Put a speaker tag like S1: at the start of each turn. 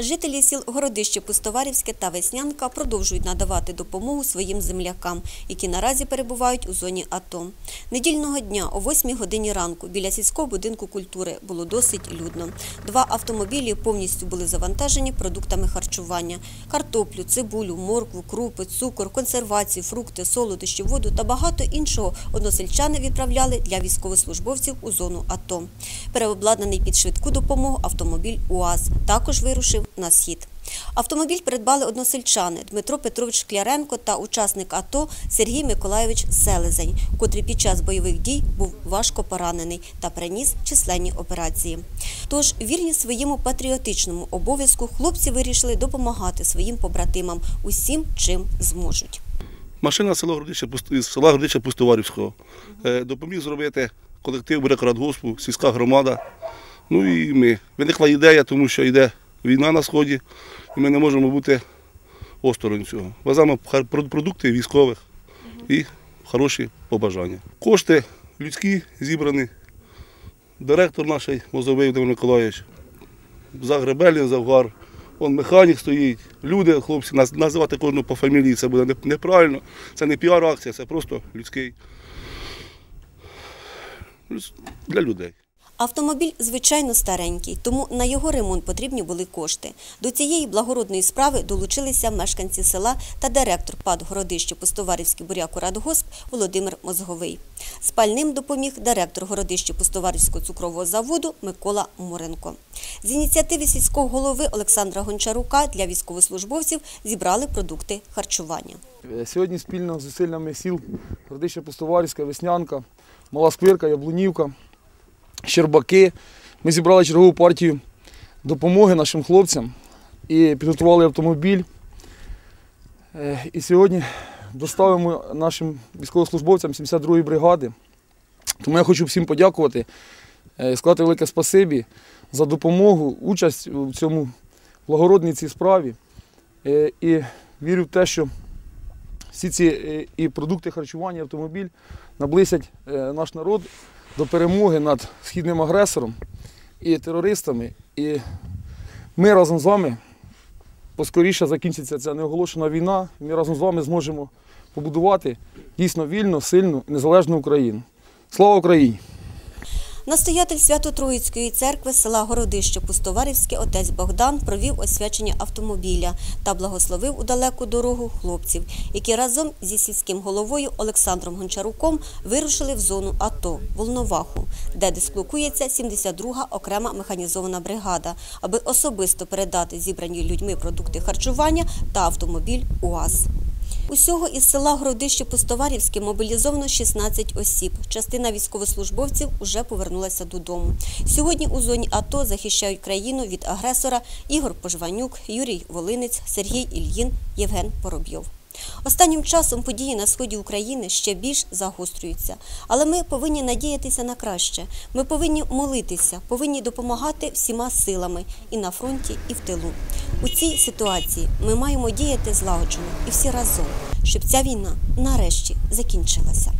S1: Жителі сіл Городище Пустоварівське та Веснянка продовжують надавати допомогу своїм землякам, які наразі перебувають у зоні АТО. Недільного дня о 8 годині ранку біля сільського будинку культури було досить людно. Два автомобілі повністю були завантажені продуктами харчування: картоплю, цибулю, моркву, крупи, цукор, консервацію, фрукти, солодощі, воду та багато іншого односельчани відправляли для військовослужбовців у зону АТО. Переобладнаний під швидку допомогу автомобіль УАЗ також вирушив на схід. Автомобіль придбали односельчани Дмитро Петрович Шкляренко та учасник АТО Сергій Миколайович Селезень, котрий під час бойових дій був важко поранений та переніс численні операції. Тож, вірні своєму патріотичному обов'язку, хлопці вирішили допомагати своїм побратимам усім, чим зможуть.
S2: Машина з села Городича, Пуст- з села Пустоварівського. Е, Допоміг зробити колектив Бурякрадгоспу, сільська громада. Ну і ми. Виникла ідея, тому що йде війна на сході, і ми не можемо бути осторонь цього. Веземо продукти військових і хороші побажання. Кошти людські зібрані. Директор наш Мозовий Володимир Миколаївич, Загребельний Завгар, он механік стоїть, люди, хлопці, називати кожного по фамілії це буде неправильно. Це не піар-акція, це просто людський. Для людей.
S1: Автомобіль, звичайно, старенький, тому на його ремонт потрібні були кошти. До цієї благородної справи долучилися мешканці села та директор ПАД Городище Пустоварівський буряку Радгосп Володимир Мозговий. Спальним допоміг директор Городище Пустоварівського цукрового заводу Микола Муренко. З ініціативи сільського голови Олександра Гончарука для військовослужбовців зібрали продукти харчування.
S3: Е, Сьогодні спільно з зусиллями сіл Городище Пустоварівська, Веснянка, Мала Сквирка, Яблунівка, Щербаки. Ми зібрали чергову партію допомоги нашим хлопцям і підготували автомобіль. Е, І сьогодні доставимо нашим військовослужбовцям 72-ї бригади. Тому я хочу всім подякувати, е, сказати велике спасибі за допомогу, участь у цьому благородній цій справі. Е, І вірю в те, що всі ці і продукти харчування, і автомобіль наблизять наш народ до перемоги над східним агресором і терористами. І ми разом з вами поскоріше закінчиться ця неоголошена війна. Ми разом з вами зможемо побудувати дійсно вільну, сильну і незалежну Україну. Слава Україні!
S1: Настоятель Свято-Троїцької церкви села Городище Пустоварівське отець Богдан провів освячення автомобіля та благословив у далеку дорогу хлопців, які разом зі сільським головою Олександром Гончаруком вирушили в зону АТО Волноваху, де дислокується 72-га окрема механізована бригада, аби особисто передати зібрані людьми продукти харчування та автомобіль УАЗ. Усього із села Городище Пустоварівське мобілізовано 16 осіб. Частина військовослужбовців уже повернулася додому. Сьогодні у зоні АТО захищають країну від агресора Ігор Пожванюк, Юрій Волинець, Сергій Ільїн, Євген Поробйов. Останнім часом події на сході України ще більш загострюються, але ми повинні надіятися на краще. Ми повинні молитися, повинні допомагати всіма силами і на фронті, і в тилу. У цій ситуації ми маємо діяти злагоджено і всі разом, щоб ця війна нарешті закінчилася.